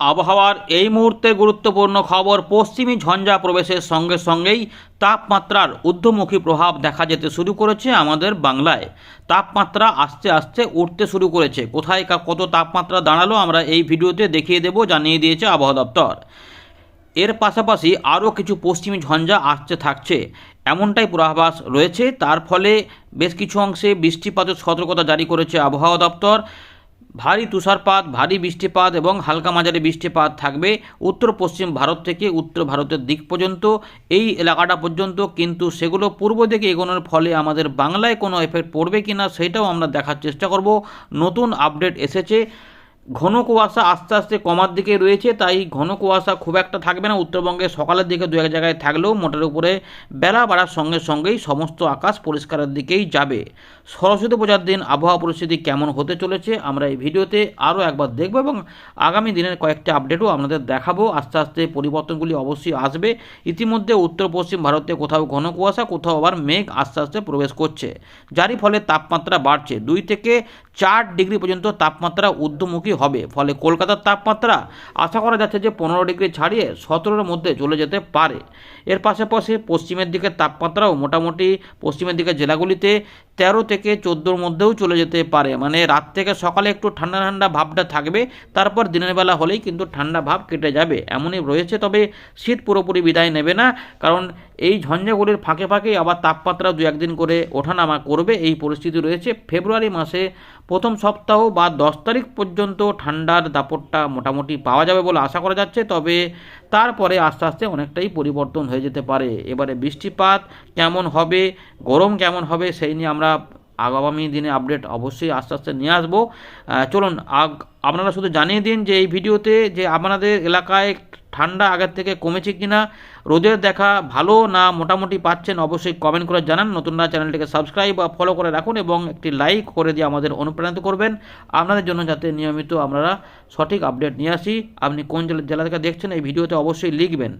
আবহাওয়ার এই মুহূর্তে গুরুত্বপূর্ণ খবর, পশ্চিমী ঝঞ্ঝা প্রবেশের সঙ্গে সঙ্গেই তাপমাত্রার ঊর্ধ্বমুখী প্রভাব দেখা যেতে শুরু করেছে আমাদের বাংলায়। তাপমাত্রা আস্তে আস্তে উঠতে শুরু করেছে। কোথায় কত তাপমাত্রা দাঁড়াল আমরা এই ভিডিওতে দেখিয়ে দেব, জানিয়ে দিয়েছে আবহাওয়া দপ্তর। এর পাশাপাশি আরও কিছু পশ্চিমী ঝঞ্ঝা আসতে থাকছে। এমনটাই পূর্বাভাস রয়েছে। তার ফলে বেশ কিছু অংশে বৃষ্টিপাতের সতর্কতা জারি করেছে আবহাওয়া দপ্তর। ভারী তুষারপাত, ভারী বৃষ্টিপাত এবং হালকা মাঝারি বৃষ্টিপাত থাকবে উত্তর পশ্চিম ভারত থেকে উত্তর ভারতের দিক পর্যন্ত। এই এলাকাটা পর্যন্ত কিন্তু সেগুলো পূর্ব দিকে এগোনোর ফলে আমাদের বাংলায় কোনো এফেক্ট পড়বে কি না সেটাও আমরা দেখার চেষ্টা করব। নতুন আপডেট এসেছে। ঘন কুয়াশা আস্তে আস্তে কমার দিকে রয়েছে, তাই ঘন কুয়াশা খুব একটা থাকবে না। উত্তরবঙ্গে সকালের দিকে দু এক জায়গায় থাকলেও মোটের উপরে বেলা বাড়ার সঙ্গে সঙ্গেই সমস্ত আকাশ পরিষ্কারের দিকেই যাবে। সরস্বতী পূজার দিন আবহাওয়া পরিস্থিতি কেমন হতে চলেছে, আমরা এই ভিডিওতে আরও একবার দেখব এবং আগামী দিনের কয়েকটা আপডেটও আপনাদের দেখাবো। আস্তে আস্তে পরিবর্তনগুলি অবশ্যই আসবে। ইতিমধ্যে উত্তর পশ্চিম ভারতে কোথাও ঘন কুয়াশা, কোথাও আবার মেঘ আস্তে আস্তে প্রবেশ করছে। যারই ফলে তাপমাত্রা বাড়ছে। দুই থেকে চার ডিগ্রি পর্যন্ত তাপমাত্রা ঊর্ধ্বমুখী হবে। ফলে কলকাতার তাপমাত্রা আশা করা যাচ্ছে যে পনেরো ডিগ্রি ছাড়িয়ে সতেরোর মধ্যে চলে যেতে পারে। এর পাশাপাশি পশ্চিমের দিকে তাপমাত্রাও মোটামুটি পশ্চিমের দিকে জেলাগুলিতে তেরো থেকে চোদ্দোর মধ্যেও চলে যেতে পারে। মানে রাত থেকে সকালে একটু ঠান্ডা ঠান্ডা ভাবটা থাকবে, তারপর দিনের বেলা হলেই কিন্তু ঠান্ডা ভাব কেটে যাবে। এমনই রয়েছে, তবে শীত পুরোপুরি বিদায় নেবে না, কারণ এই ঝঞ্ঝাগুলির ফাঁকে ফাঁকেই আবার তাপমাত্রা দু একদিন করে ওঠানামা করবে এই পরিস্থিতি রয়েছে। ফেব্রুয়ারি মাসে প্রথম সপ্তাহ বা দশ তারিখ পর্যন্ত ঠান্ডার দাপটটা মোটামুটি পাওয়া যাবে বলে আশা করা যাচ্ছে, তবে তারপরে আস্তে আস্তে অনেকটাই পরিবর্তন হয়ে যেতে পারে। এবারে বৃষ্টিপাত কেমন হবে, গরম কেমন হবে, সেই নিয়ে আমরা আগামী দিনে আপডেট অবশ্যই আস্তে আস্তে নিয়ে আসব। চলুন, আগ আপনারা শুধু জানিয়ে দিন যে এই ভিডিওতে যে আপনাদের এলাকায় ঠান্ডা আগের থেকে কমেছে কিনা, রোদের দেখা ভালো না মোটামুটি পাচ্ছেন অবশ্যই কমেন্ট করে জানান। নতুনরা চ্যানেলটিকে সাবস্ক্রাইব বা ফলো করে রাখুন এবং একটি লাইক করে দিয়ে আমাদের অনুপ্রাণিত করবেন। আপনাদের জন্য যাতে নিয়মিত আমরা সঠিক আপডেট নিয়ে আসি। আপনি কোন জেলা থেকে দেখছেন এই ভিডিওতে অবশ্যই লিখবেন।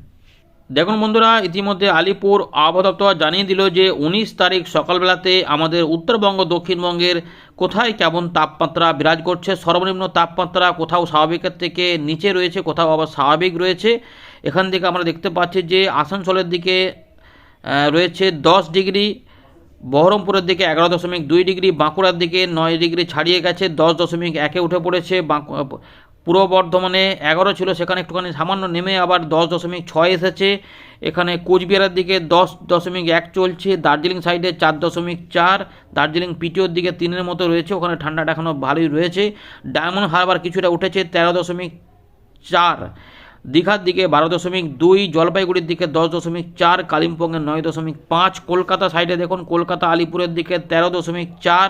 দেখুন বন্ধুরা, ইতিমধ্যে আলিপুর আবহাওয়া জানিয়ে দিল যে উনিশ তারিখ সকালবেলাতে আমাদের উত্তরবঙ্গ, দক্ষিণবঙ্গের কোথায় কেমন তাপমাত্রা বিরাজ করছে, সর্বনিম্ন তাপমাত্রা কোথাও স্বাভাবিকের থেকে নিচে রয়েছে, কোথাও আবার স্বাভাবিক রয়েছে। এখান থেকে আমরা দেখতে পাচ্ছি যে আসানসোলের দিকে রয়েছে দশ ডিগ্রি, বহরমপুরের দিকে এগারো দশমিক দুই ডিগ্রি, বাঁকুড়ার দিকে নয় ডিগ্রি ছাড়িয়ে গেছে, দশ দশমিক একে উঠে পড়েছে পূর্ব বর্ধমানে এগারো ছিল, সেখানে একটুখানি সামান্য নেমে আবার দশ দশমিক ছয় এসেছে। এখানে কোচবিহারের দিকে দশ দশমিক এক চলছে, দার্জিলিং সাইডে চার দশমিক চার, দার্জিলিং পিটিওর দিকে তিনের মতো রয়েছে, ওখানে ঠান্ডাটা এখনও ভালোই রয়েছে। ডায়মন্ড হারবার কিছুটা উঠেছে, তেরো দশমিক চার। দীঘার দিকে বারো দশমিক দুই, জলপাইগুড়ির দিকে দশ দশমিক চার, কালিম্পংয়ের নয় দশমিক পাঁচ, কলকাতা সাইডে দেখুন, কলকাতা আলিপুরের দিকে তেরো দশমিক চার,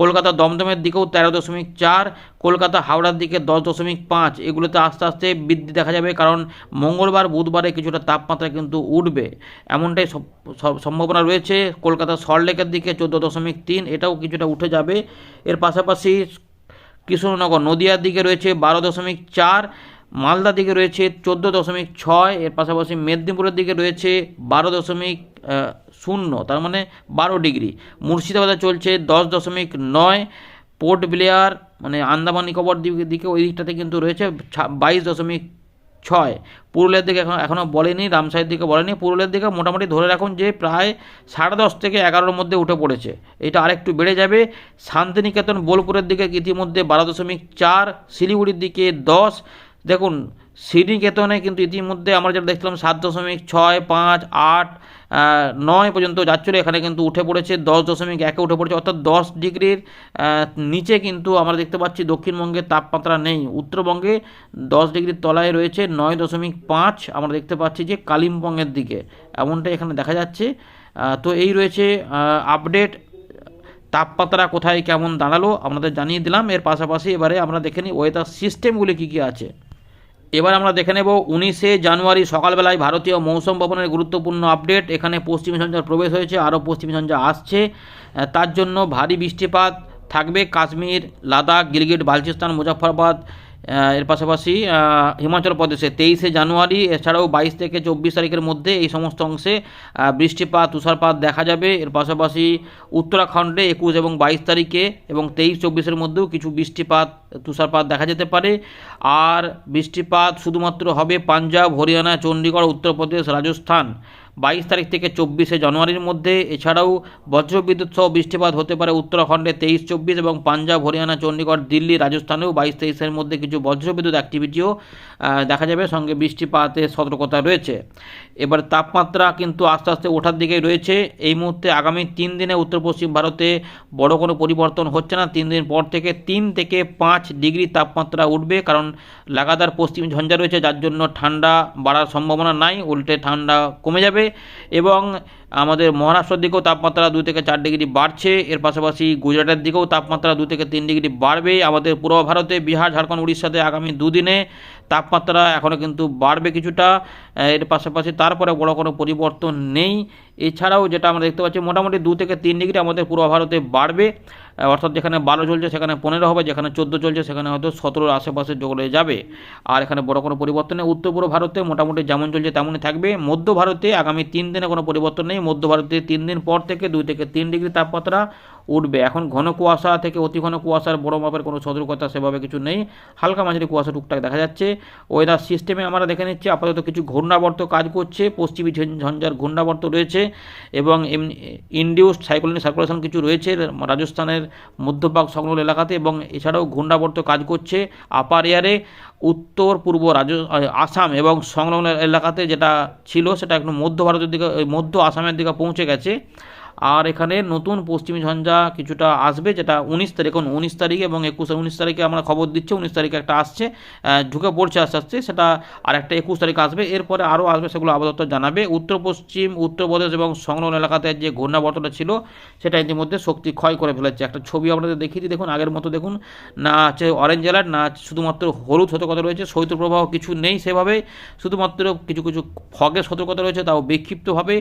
কলকাতা দমদমের দিকেও তেরো দশমিক চার, কলকাতা হাওড়ার দিকে দশ দশমিক পাঁচ। এগুলোতে আস্তে আস্তে বৃদ্ধি দেখা যাবে কারণ মঙ্গলবার, বুধবারে কিছুটা তাপমাত্রা কিন্তু উঠবে। এমনটাই সম্ভাবনা রয়েছে। কলকাতা সল্টলেকের দিকে চোদ্দ দশমিক তিন, এটাও কিছুটা উঠে যাবে। এর পাশাপাশি কৃষ্ণনগর নদিয়ার দিকে রয়েছে বারো দশমিক চার মালদা দিকে রয়েছে চোদ্দ দশমিক ছয়, এর পাশাপাশি মেদিনীপুরের দিকে রয়েছে বারো দশমিক শূন্য, তার মানে বারো ডিগ্রি। মুর্শিদাবাদে চলছে দশ দশমিক নয়, পোর্ট ব্লেয়ার মানে আন্দামান নিকোবর দিকে ওই দিকটাতে কিন্তু রয়েছে বাইশ দশমিক ছয়। পুরুলিয়ার দিকে এখন এখনও বলেনি, রামসাইয়ের দিকে বলেনি। পুরুলিয়ার দিকে মোটামুটি ধরে রাখুন যে প্রায় সাড়ে দশ থেকে এগারোর মধ্যে উঠে পড়েছে। এটা আরেকটু বেড়ে যাবে। শান্তিনিকেতন, বোলপুরের দিকে ইতিমধ্যে বারো দশমিক চার, শিলিগুড়ির দিকে দশ দেখুন, শ্রীনিকেতনে কিন্তু ইতিমধ্যে আমরা যেটা দেখছিলাম সাত দশমিক ছয় পাঁচ আট নয় পর্যন্ত যাচ্ছিল। এখানে কিন্তু উঠে পড়েছে, দশ দশমিক একে উঠে পড়েছে। অর্থাৎ দশ ডিগ্রির নিচে কিন্তু আমরা দেখতে পাচ্ছি দক্ষিণবঙ্গে তাপমাত্রা নেই। উত্তরবঙ্গে দশ ডিগ্রির তলায় রয়েছে, নয় দশমিক পাঁচ আমরা দেখতে পাচ্ছি যে কালিম্পংয়ের দিকে। এমনটাই এখানে দেখা যাচ্ছে। তো এই রয়েছে আপডেট। তাপমাত্রা কোথায়, কেমন দাঁড়াল, আপনাদের জানিয়ে দিলাম। এর পাশাপাশি এবারে আমরা দেখে নিই ওয়েদার সিস্টেমগুলি কী কী আছে। এবার আমরা দেখে নেব উনিশে জানুয়ারি সকালবেলায় ভারতীয় মৌসুম ভবনের গুরুত্বপূর্ণ আপডেট। এখানে পশ্চিমী সঞ্চার প্রবেশ হয়েছে, আরও পশ্চিমী সঞ্চার আসছে। তার জন্য ভারী বৃষ্টিপাত থাকবে কাশ্মীর, লাদাখ, গিলগিট, বালচিস্তান মুজাফরবাদ এর পাশাপাশি হিমাচল প্রদেশে তেইশে জানুয়ারি, এছাড়াও বাইশ থেকে চব্বিশ তারিখের মধ্যে এই সমস্ত অংশে বৃষ্টিপাত, তুষারপাত দেখা যাবে। এর পাশাপাশি উত্তরাখণ্ডে একুশ এবং বাইশ তারিখে এবং তেইশ চব্বিশের মধ্যেও কিছু বৃষ্টিপাত, তুষারপাত দেখা যেতে পারে। আর বৃষ্টিপাত শুধুমাত্র হবে পাঞ্জাব, হরিয়ানা চণ্ডীগড় উত্তরপ্রদেশ, রাজস্থান। বাইশ তারিখ থেকে চব্বিশে জানুয়ারির মধ্যে। এছাড়াও বজ্রবিদ্যুৎ সহ বৃষ্টিপাত হতে পারে উত্তরাখণ্ডে তেইশ, চব্বিশ এবং পাঞ্জাব, হরিয়ানা চণ্ডীগড় দিল্লি, রাজস্থানেও বাইশ তেইশের মধ্যে কিছু বজ্রবিদ্যুৎ অ্যাক্টিভিটিও দেখা যাবে। সঙ্গে বৃষ্টিপাতের সতর্কতা রয়েছে। এবার তাপমাত্রা কিন্তু আস্তে আস্তে ওঠার দিকেই রয়েছে। এই মুহূর্তে আগামী তিন দিনে উত্তর পশ্চিম ভারতে বড় কোনো পরিবর্তন হচ্ছে না। তিন দিন পর থেকে তিন থেকে পাঁচ ডিগ্রি তাপমাত্রা উঠবে, কারণ লাগাতার পশ্চিম ঝঞ্ঝা রয়েছে। যার জন্য ঠান্ডা বাড়ার সম্ভাবনা নাই। উল্টে ঠান্ডা কমে যাবে। এবং আমাদের মহারাষ্ট্রের দিকেও তাপমাত্রা দু থেকে চার ডিগ্রি বাড়ছে। এর পাশাপাশি গুজরাটের দিকেও তাপমাত্রা দু থেকে তিন ডিগ্রি বাড়বে। আমাদের পূর্ব ভারতে বিহার, ঝাড়খণ্ড, উড়িষ্যাতে আগামী দুদিনে তাপমাত্রা এখনও কিন্তু বাড়বে কিছুটা। এর পাশাপাশি তারপরে বড় কোনো পরিবর্তন নেই। এছাড়াও যেটা আমরা দেখতে পাচ্ছি, মোটামুটি দু থেকে তিন ডিগ্রি আমাদের পূর্ব ভারতে বাড়বে। অর্থাৎ যেখানে বারো চলছে, সেখানে পনেরো হবে। যেখানে চোদ্দ চলছে, সেখানে হয়তো সতেরোর আশেপাশে চলে যাবে। আর এখানে বড় কোনো পরিবর্তন নেই। উত্তর পূর্ব ভারতে মোটামুটি যেমন চলছে, তেমনই থাকবে। মধ্য ভারতে আগামী তিন দিনে কোনো পরিবর্তন নেই। মধ্য ভারতে তিন দিন পর থেকে দুই থেকে তিন ডিগ্রি তাপমাত্রা উঠবে। এখন ঘন কুয়াশা থেকে অতি ঘন কুয়াশার বড় মাপের কোনো সতর্কতা সেভাবে কিছু নেই। হালকা মাঝারি কুয়াশা টুকটাক দেখা যাচ্ছে। ওয়েদার সিস্টেমে আমরা দেখে নিচ্ছি, আপাতত কিছু ঘূর্ণাবর্ত কাজ করছে। পশ্চিমী ঝঞ্ঝ- ঝঞ্ঝার ঘূর্ণাবর্ত রয়েছে এবং ইন্ডিউসড সাইক্লোনিক সার্কুলেশন কিছু রয়েছে রাজস্থানের মধ্যভাগ সংলগ্ন এলাকাতে এবং এছাড়াও ঘূর্ণাবর্ত কাজ করছে আপার এয়ারে উত্তর, পূর্ব রাজ আসাম এবং সংলগ্ন এলাকাতে যেটা ছিল সেটা একটু মধ্য ভারতের দিকে মধ্য আসামের দিকে পৌঁছে গেছে। আর এখানে নতুন পশ্চিমী ঝঞ্ঝা কিছুটা আসবে, যেটা উনিশ তারিখ, এখন উনিশ তারিখ এবং একুশ উনিশ তারিখে আমরা খবর দিচ্ছি, উনিশ তারিখে একটা আসছে ঢুকে পড়ছে আস্তে আস্তে, সেটা আর একটা একুশ তারিখ আসবে, এরপরে আরও আসবে সেগুলো আপাতত জানাবে। উত্তর পশ্চিম উত্তরপ্রদেশ এবং সংলগ্ন এলাকাতে যে ঘূর্ণাবর্তটা ছিল, সেটা ইতিমধ্যে শক্তি ক্ষয় করে ফেলেছে। একটা ছবি আপনাদের দেখিয়ে দেখুন, আগের মতো দেখুন, না আছে অরেঞ্জ অ্যালার্ট না শুধুমাত্র হলুদ সতর্কতা রয়েছে শৈত্যপ্রবাহ কিছু নেই সেভাবে, শুধুমাত্র কিছু কিছু ফগের সতর্কতা রয়েছে, তাও বিক্ষিপ্তভাবে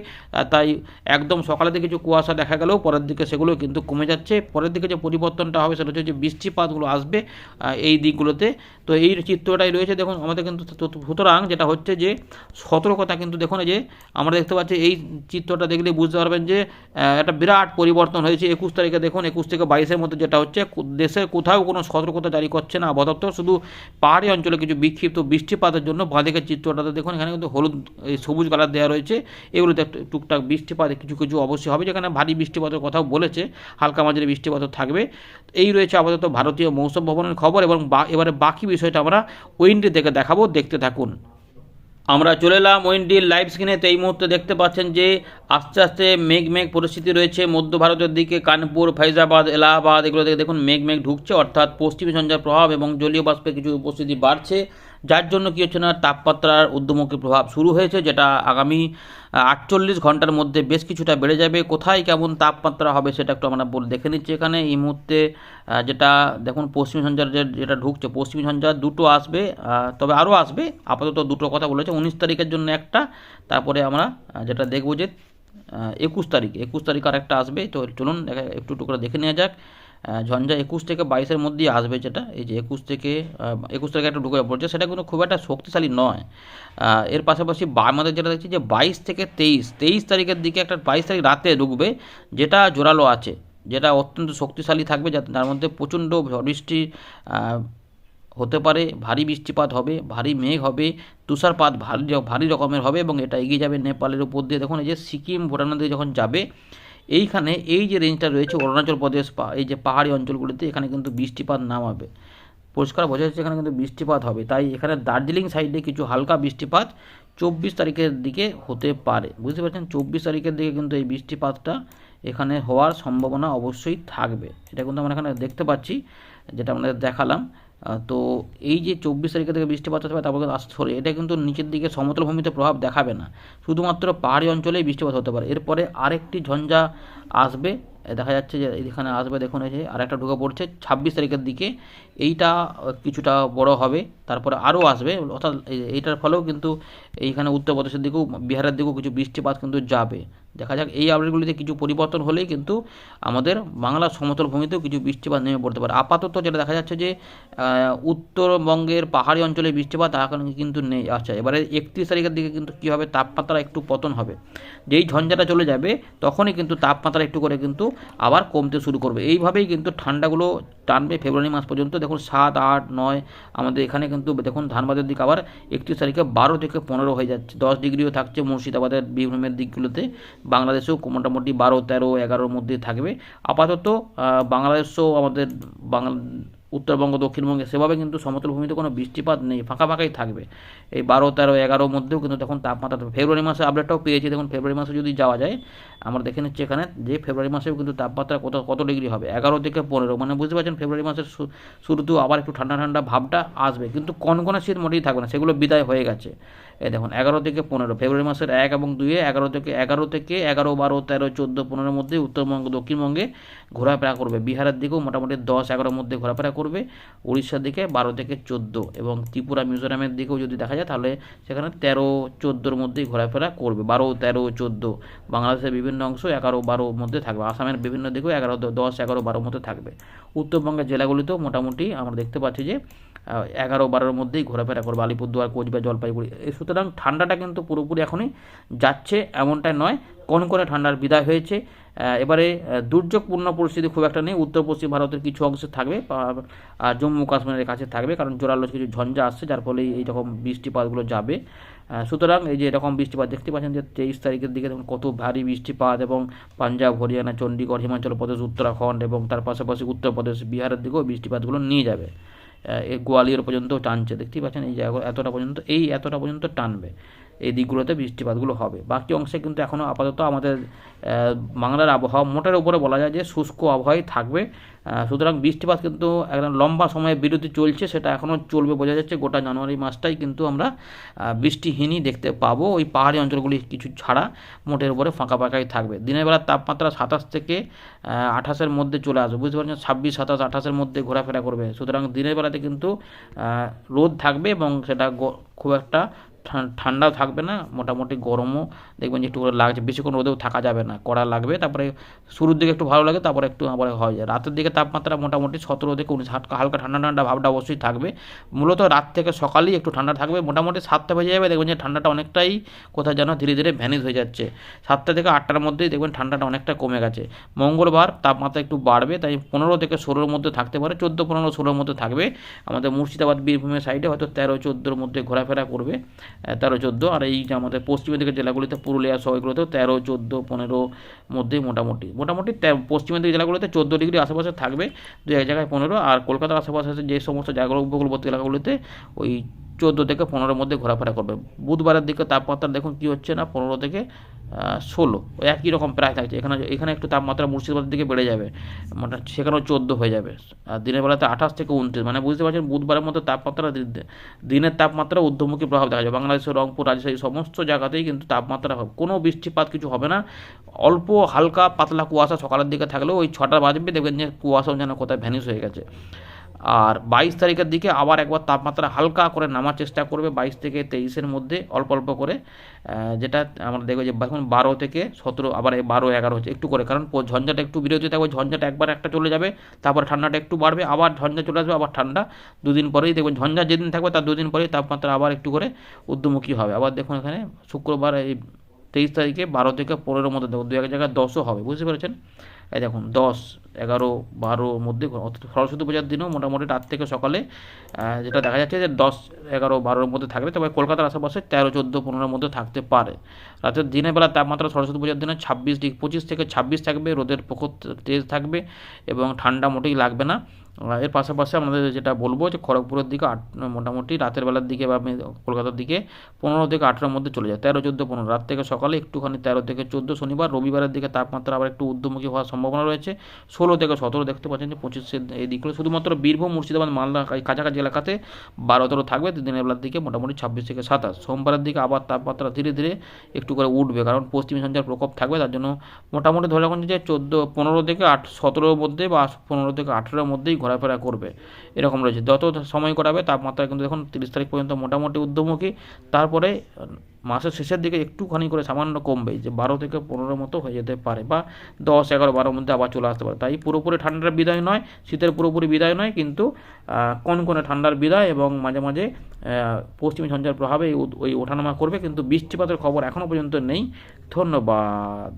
তাই একদম সকালে কিছু কুয়াশা দেখা গেলেও পরের দিকে সেগুলো কিন্তু কমে যাচ্ছে। পরের দিকে যে পরিবর্তনটা হবে সেটা হচ্ছে যে বৃষ্টিপাতগুলো আসবে এই দিকগুলোতে। তো এই চিত্রটাই রয়েছে, দেখুন, আমাদের কিন্তু সুতরাং যেটা হচ্ছে যে সতর্কতা কিন্তু দেখুন যে আমরা দেখতে পাচ্ছি এই চিত্রটা দেখলে বুঝতে পারবেন যে একটা বিরাট পরিবর্তন হয়েছে। একুশ তারিখে দেখুন, একুশ থেকে বাইশের মধ্যে যেটা হচ্ছে দেশের কোথাও কোনো সতর্কতা জারি করছে না আবহাওয়া শুধু পাহাড়ি অঞ্চলে কিছু বিক্ষিপ্ত বৃষ্টিপাতের জন্য বাঁদিকের চিত্রটাতে দেখুন, এখানে কিন্তু হলুদ সবুজ কালার দেওয়া রয়েছে। এগুলোতে টুকটাক বৃষ্টিপাত কিছু কিছু অবশ্যই হবে। যেখানে ভারী বৃষ্টিপাতের কথাও বলেছে, হালকা মাঝারি বৃষ্টিপাত থাকবে। এই রয়েছে আপাতত ভারতীয় মৌসুম ভবনের খবর এবং এবারে বাকি বিষয়টা আমরা উইন্ডি থেকে দেখাবো, দেখতে থাকুন। আমরা চলে এলাম ওয়েন্ডির লাইভ স্ক্রিনে, তো এই মুহূর্তে দেখতে পাচ্ছেন যে আস্তে আস্তে মেঘ মেঘ পরিস্থিতি রয়েছে। মধ্য ভারতের দিকে কানপুর ফাইজাবাদ এলাহাবাদ, এগুলো থেকে দেখুন মেঘ মেঘ ঢুকছে, অর্থাৎ পশ্চিমী ঝঞ্ঝার প্রভাব এবং জলীয় বাষ্পের কিছু উপস্থিতি বাড়ছে। যার জন্য কী হচ্ছে না, তাপমাত্রার ঊর্ধ্বমুখী প্রভাব শুরু হয়েছে, যেটা আগামী আটচল্লিশ ঘণ্টার মধ্যে বেশ কিছুটা বেড়ে যাবে। কোথায় কেমন তাপমাত্রা হবে সেটা একটু আমরা বলে, দেখে নিচ্ছি এখানে। এই মুহূর্তে যেটা দেখুন, পশ্চিমী যে, যেটা ঢুকছে, পশ্চিমী ঝঞ্ঝা দুটো আসবে তবে আরও আসবে। আপাতত দুটো কথা বলেছে। উনিশ তারিখের জন্য একটা, তারপরে আমরা যেটা দেখব যে একুশ তারিখ একুশ তারিখ আর একটা আসবে। তো চলুন একটু একটু দেখে নেওয়া যাক। ঝঞ্ঝা একুশ থেকে বাইশের মধ্যেই আসবে যেটা। এই যে একুশ থেকে একুশ তারিখে একটা ঢুকে পড়ছে। সেটা কিন্তু খুব একটা শক্তিশালী নয়। এর পাশাপাশি আমাদের যেটা দেখছি যে বাইশ থেকে তেইশ তেইশ তারিখের দিকে একটা বাইশ তারিখ রাতে ঢুকবে, যেটা জোরালো আছে, যেটা অত্যন্ত শক্তিশালী থাকবে যাতে তার মধ্যে প্রচণ্ড বৃষ্টি হতে পারে, ভারী বৃষ্টিপাত হবে, ভারী মেঘ হবে, তুষারপাত ভারী ভারী রকমের হবে এবং এটা এগিয়ে যাবে নেপালের উপর দিয়ে। দেখুন, এই যে সিকিম ভুটানের দিকে যখন যাবে এইখানে এই যে রেঞ্জটা রয়েছে অরুণাচল প্রদেশ পা- এই যে পাহাড়ি অঞ্চলগুলিতে এখানে কিন্তু বৃষ্টিপাত নামাবে। পরিষ্কার বোঝা যাচ্ছে এখানে কিন্তু বৃষ্টিপাত হবে। তাই এখানে দার্জিলিং সাইডে কিছু হালকা বৃষ্টিপাত চব্বিশ তারিখের দিকে হতে পারে। বুঝতে পারছেন? চব্বিশ তারিখের দিকে কিন্তু এই বৃষ্টিপাতটা এখানে হওয়ার সম্ভাবনা অবশ্যই থাকবে। এটা কিন্তু আমরা এখানে দেখতে পাচ্ছি, যেটা আমাদের দেখালাম। তো এই যে চব্বিশ তারিখে থেকে বৃষ্টিপাত হতে পারে, তারপর কিন্তু সরে এটা কিন্তু নিচের দিকে সমতল ভূমিতে প্রভাব দেখাবে না। শুধুমাত্র পাহাড়ি অঞ্চলেই বৃষ্টিপাত হতে পারে। এরপরে আরেকটি ঝঞ্ঝা আসবে দেখা যাচ্ছে যে এখানে আসবে, দেখুন এই যে আরেকটা ঢুকে পড়ছে, ছাব্বিশ তারিখের দিকে। এইটা কিছুটা বড় হবে, তারপরে আরও আসবে, অর্থাৎ এইটার ফলেও কিন্তু এইখানে উত্তরপ্রদেশের দিকেও, বিহারের দিকেও কিছু বৃষ্টিপাত কিন্তু যাবে। দেখা যাক, এই আপডেটগুলিতে কিছু পরিবর্তন হলেই কিন্তু আমাদের বাংলা সমতল ভূমিতেও কিছু বৃষ্টিপাত নেমে পড়তে পারে। আপাতত যেটা দেখা যাচ্ছে যে উত্তরবঙ্গের পাহাড়ি অঞ্চলে বৃষ্টিপাত এখন কিন্তু নেই। আচ্ছা এবারে একত্রিশ তারিখের দিকে কিন্তু কী হবে? তাপমাত্রা একটু পতন হবে। যেই ঝঞ্ঝাটা চলে যাবে, তখনই কিন্তু তাপমাত্রা একটু করে কিন্তু আবার কমতে শুরু করবে। এইভাবেই কিন্তু ঠান্ডাগুলো টানবে ফেব্রুয়ারি মাস পর্যন্ত। দেখুন, সাত, আট, নয়, আমাদের এখানে কিন্তু দেখুন, ধানবাদের দিকে আবার একত্রিশ তারিখে বারো থেকে পনেরো হয়ে যাচ্ছে। দশ ডিগ্রিও থাকছে মুর্শিদাবাদের, বীরভূমের দিকগুলোতে। বাংলাদেশেও মোটামুটি বারো তেরো এগারোর মধ্যে থাকবে। আপাতত বাংলাদেশও আমাদের বাংলা উত্তরবঙ্গ, দক্ষিণবঙ্গে সেভাবে কিন্তু সমতল ভূমিতে কোনো বৃষ্টিপাত নেই, ফাঁকা ফাঁকাই থাকবে। এই বারো, তেরো এগারোর মধ্যেও কিন্তু তখন তাপমাত্রা ফেব্রুয়ারি মাসে আপডেটটাও পেয়েছি, দেখুন ফেব্রুয়ারি মাসে যদি যাওয়া যায়, আমরা দেখে নিচ্ছি এখানে যে ফেব্রুয়ারি মাসেও কিন্তু তাপমাত্রা কত কত ডিগ্রি হবে? এগারো থেকে পনেরো মানে বুঝতে পারছেন ফেব্রুয়ারি মাসের শুরুতেও আবার একটু ঠান্ডা ঠান্ডা ভাবটা আসবে। কিন্তু কনকনে শীত মোটেই থাকবে না, সেগুলো বিদায় হয়ে গেছে। এই দেখুন, এগারো থেকে পনেরো, ফেব্রুয়ারি মাসের এক এবং দুইয়ে এগারো থেকে এগারো থেকে এগারো, বারো, তেরো, চোদ্দ পনেরোর মধ্যে উত্তরবঙ্গ, দক্ষিণবঙ্গে ঘোরাফেরা করবে। বিহারের দিকেও মোটামুটি দশ, এগারোর মধ্যে ঘোরাফেরা করবে উড়িষ্যার দিকে বারো থেকে চোদ্দ এবং ত্রিপুরা মিজোরামের দিকেও যদি দেখা যায় তাহলে সেখানে তেরো, চোদ্দোর মধ্যেই ঘোরাফেরা করবে। বারো, তেরো, চোদ্দ বাংলাদেশের বিভিন্ন অংশ এগারো বারোর মধ্যে থাকবে। আসামের বিভিন্ন দিকেও এগারো, দশ, এগারো বারোর মধ্যে থাকবে। উত্তরবঙ্গের জেলাগুলিতেও মোটামুটি আমরা দেখতে পাচ্ছি যে এগারো, বারোর মধ্যেই ঘোরাফেরা করবে। আলিপুরদুয়ার, কোচবিহার, জলপাইগুড়ি। সুতরাং ঠান্ডাটা কিন্তু পুরোপুরি এখনই যাচ্ছে এমনটা নয় কোন করে ঠান্ডার বিদায় হয়েছে? এবারে দুর্যোগপূর্ণ পরিস্থিতি খুব একটা নেই। উত্তর পশ্চিম ভারতের কিছু অংশে থাকবে আর জম্মু কাশ্মীরের কাছে থাকবে, কারণ জোরালো কিছু ঝঞ্ঝা আসছে, যার ফলে এই রকম বৃষ্টিপাতগুলো যাবে। সুতরাং এই যে এরকম বৃষ্টিপাত দেখতে পাচ্ছেন যে তেইশ তারিখের দিকে দেখুন কত ভারী বৃষ্টিপাত এবং পাঞ্জাব, হরিয়ানা চণ্ডীগড় হিমাচল প্রদেশ, উত্তরাখণ্ড এবং তার পাশাপাশি উত্তরপ্রদেশ, বিহারের দিকেও বৃষ্টিপাতগুলো নিয়ে যাবে। গোয়ালিয়র পর্যন্ত টানছে, দেখতেই পাচ্ছেন এই জায়গা এতটা পর্যন্ত, এই এতটা পর্যন্ত টানবে। এই দিকগুলোতে বৃষ্টিপাতগুলো হবে। বাকি অংশে কিন্তু এখনও আপাতত আমাদের বাংলার আবহাওয়া মোটের উপরে বলা যায় যে শুষ্ক আবহাওয়াই থাকবে। সুতরাং বৃষ্টিপাত কিন্তু একদম লম্বা সময়ে বিরতি চলছে, সেটা এখনও চলবে বোঝা যাচ্ছে। গোটা জানুয়ারি মাসটাই কিন্তু আমরা বৃষ্টিহীনই দেখতে পাবো। ওই পাহাড়ি অঞ্চলগুলি কিছু ছাড়া মোটের উপরে ফাঁকা ফাঁকাই থাকবে। দিনের বেলার তাপমাত্রা সাতাশ থেকে আঠাশের মধ্যে চলে আসবে। বুঝতে পারছেন? ছাব্বিশ, সাতাশ, আঠাশের মধ্যে ঘোরাফেরা করবে। সুতরাং দিনের বেলাতে কিন্তু রোদ থাকবে এবং সেটা খুব একটা ঠান্ডাও থাকবে না, মোটামুটি গরমও। দেখবেন যে একটু করে লাগছে, বেশিক্ষণ রোদেও থাকা যাবে না, কড়া লাগবে। তারপরে শুরুর দিকে একটু ভালো লাগে, তারপরে একটু আবার হয়ে যায়। রাতের দিকে তাপমাত্রা মোটামুটি সতেরো থেকে উনিশ, হালকা ঠান্ডা ঠান্ডা ভাবটা অবশ্যই থাকবে। মূলত রাত থেকে সকালেই একটু ঠান্ডা থাকবে, মোটামুটি সাতটা বেজে যাবে, দেখবেন যে ঠান্ডাটা অনেকটাই কোথায় যেন ধীরে ধীরে ভ্যানিশ হয়ে যাচ্ছে। সাতটা থেকে আটটার মধ্যেই দেখবেন ঠান্ডাটা অনেকটা কমে গেছে। মঙ্গলবার তাপমাত্রা একটু বাড়বে, তাই পনেরো থেকে ষোলোর মধ্যে থাকতে পারে, চোদ্দ, পনেরো, ষোলোর মধ্যে থাকবে। আমাদের মুর্শিদাবাদ, বীরভূমের সাইডে হয়তো তেরো, চোদ্দোর মধ্যে ঘোরাফেরা করবে। তেরো চোদ্দ, আর এই যে আমাদের পশ্চিমের দিকের জেলাগুলিতে পুরুলিয়া সহ এগুলোতেও তেরো, চোদ্দ, পনেরো মধ্যেই মোটামুটি। মোটামুটি পশ্চিম পশ্চিমের দিকের জেলাগুলোতে চোদ্দ ডিগ্রি আশেপাশে থাকবে, দু এক জায়গায় পনেরো, আর কলকাতার আশেপাশে যে সমস্ত জায়গাগুলো, উপকূলবর্তী এলাকাগুলিতে ওই চোদ্দ থেকে পনেরোর মধ্যে ঘোরাফেরা করবে। বুধবারের দিকে তাপমাত্রা দেখুন কী হচ্ছে না, পনেরো থেকে ষোলো। একই রকম প্রায় থাকছে। এখানে এখানে একটু তাপমাত্রা মুর্শিদাবাদের দিকে বেড়ে যাবে। মানে সেখানেও চোদ্দ হয়ে যাবে। আর দিনের বেলাতে আঠাশ থেকে উনত্রিশ। মানে বুঝতে পারছেন, বুধবারের মতো তাপমাত্রা দিনের তাপমাত্রা ঊর্ধ্বমুখী প্রভাব দেখা যাবে। বাংলাদেশের রংপুর, রাজশাহী সমস্ত জায়গাতেই কিন্তু তাপমাত্রা কোনো বৃষ্টিপাত কিছু হবে না। অল্প, হালকা, পাতলা কুয়াশা সকালের দিকে থাকলেও ওই ছটা বাজবে। দেখবেন যে কুয়াশাও যেন কোথায় ভ্যানিশ হয়ে গেছে। আর বাইশ তারিখের দিকে আবার একবার তাপমাত্রা হালকা করে নামার চেষ্টা করবে বাইশ থেকে তেইশের মধ্যে, অল্প অল্প করে। যেটা আমরা দেখব যে এখন বারো থেকে সতেরো, আবার বারো, এগারো হচ্ছে একটু করে। কারণ ঝঞ্ঝাটা একটু বিরতি থাকবে, ঝঞ্ঝাটা একবার একটা চলে যাবে, তারপর ঠান্ডাটা একটু বাড়বে, আবার ঝঞ্ঝা চলে আসবে, আবার ঠান্ডা। দুদিন পরেই দেখবেন ঝঞ্ঝা যেদিন থাকবে, তার দুদিন পরেই তাপমাত্রা আবার একটু করে ঊর্ধ্বমুখী হবে। আবার দেখুন এখানে শুক্রবার এই তেইশ তারিখে বারো থেকে পনেরোর মধ্যে দেখুন, দু এক জায়গায় দশও হবে, বুঝতে পেরেছেন? এই দেখুন, দশ, এগারো বারোর মধ্যে সরস্বতী পূজার দিনও মোটামুটি রাত থেকে সকালে যেটা দেখা যাচ্ছে যে দশ, এগারো, বারোর মধ্যে থাকবে, তবে কলকাতার আশেপাশে তেরো, চোদ্দ, পনেরোর মধ্যে থাকতে পারে। রাতের দিনের বেলা তাপমাত্রা সরস্বতী পূজার দিনে ছাব্বিশ ডিগ্রি, পঁচিশ থেকে ছাব্বিশ থাকবে, রোদের প্রখর তেজ থাকবে এবং ঠান্ডা মোটেই লাগবে না। এর পাশাপাশি আমাদের যেটা বলব যে খড়গপুরের দিকে আট, মোটামুটি রাতের বেলার দিকে বা কলকাতার দিকে পনেরো থেকে আঠেরোর মধ্যে চলে যায়, তেরো, চোদ্দ, পনেরো। রাত থেকে সকালে একটুখানি তেরো থেকে চোদ্দ শনিবার, রবিবারের দিকে তাপমাত্রা আবার একটু ঊর্ধ্বমুখী হওয়ার সম্ভাবনা রয়েছে। ষোলো থেকে সতেরো দেখতে পাচ্ছেন যে পঁচিশের এই দিকগুলো। শুধুমাত্র বীরভূম, মুর্শিদাবাদ, মালদা কাছাকাছি এলাকাতে বারো তেরো থাকবে দিনের বেলার দিকে মোটামুটি ছাব্বিশ থেকে সাতাশ। সোমবারের দিকে আবার তাপমাত্রা ধীরে ধীরে একটু করে উঠবে, কারণ পশ্চিমী সঞ্চার প্রকোপ থাকবে, তার জন্য মোটামুটি ধরে রাখুন যে চোদ্দ, পনেরো থেকে আট, সতেরোর মধ্যে বা পনেরো থেকে আঠেরোর মধ্যেই ঘোরাফেরা করবে। এরকম রয়েছে। যত সময় করাবে তাপমাত্রা কিন্তু দেখুন তিরিশ তারিখ পর্যন্ত মোটামুটি ঊর্ধ্বমুখী। তারপরে মাসের শেষের দিকে একটুখানি করে সামান্য কমবে, যে বারো থেকে পনেরো মতো হয়ে যেতে পারে, বা দশ, এগারো, বারোর মধ্যে আবার চলে আসতে পারে। তাই পুরোপুরি ঠান্ডার বিদায় নয়, শীতের পুরোপুরি বিদায় নয়, কিন্তু কোন কনকনে ঠান্ডার বিদায় এবং মাঝে মাঝে পশ্চিমী ঝঞ্ঝার প্রভাবে ওই ওঠানামা করবে, কিন্তু বৃষ্টিপাতের খবর এখনও পর্যন্ত নেই। ধন্যবাদ।